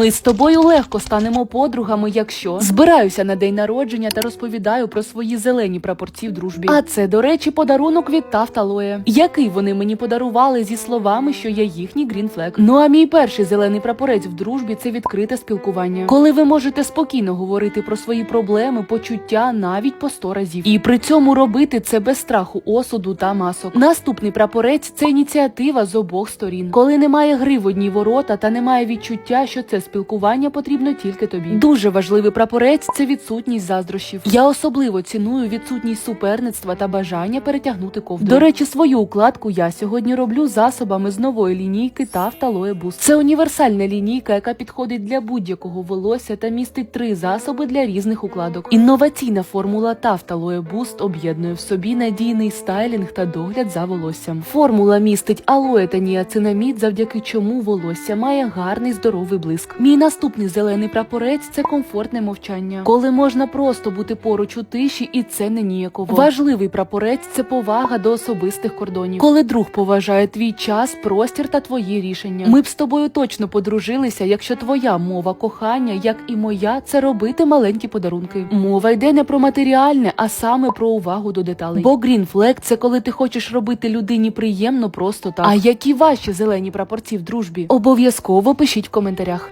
Ми з тобою легко станемо подругами, якщо збираюся на день народження та розповідаю про свої зелені прапорці в дружбі. А це, до речі, подарунок від Тафталоє, який вони мені подарували зі словами, що я їхній грінфлек. Ну а мій перший зелений прапорець в дружбі це відкрите спілкування, коли ви можете спокійно говорити про свої проблеми, почуття навіть по сто разів, і при цьому робити це без страху осуду та масок. Наступний прапорець це ініціатива з обох сторін, коли немає гри в одні ворота та немає відчуття, що це спілкування потрібно тільки тобі. Дуже важливий прапорець це відсутність заздрощів. Я особливо ціную відсутність суперництва та бажання перетягнути ковдру. До речі, свою укладку я сьогодні роблю засобами з нової лінійки Тафталоє Boost. Це універсальна лінійка, яка підходить для будь-якого волосся та містить три засоби для різних укладок. Інноваційна формула Тафталоє Boost об'єднує в собі надійний стайлінг та догляд за волоссям. Формула містить алоє та ніацинамід, завдяки чому волосся має гарний здоровий блиск. Мій наступний зелений прапорець це комфортне мовчання, коли можна просто бути поруч у тиші, і це не ніяково. Важливий прапорець це повага до особистих кордонів, коли друг поважає твій час, простір та твої рішення. Ми б з тобою точно подружилися, якщо твоя мова кохання, як і моя, це робити маленькі подарунки. Мова йде не про матеріальне, а саме про увагу до деталей. Бо грінфлек це коли ти хочеш робити людині приємно просто так. А які ваші зелені прапорці в дружбі? Обов'язково пишіть в коментарях.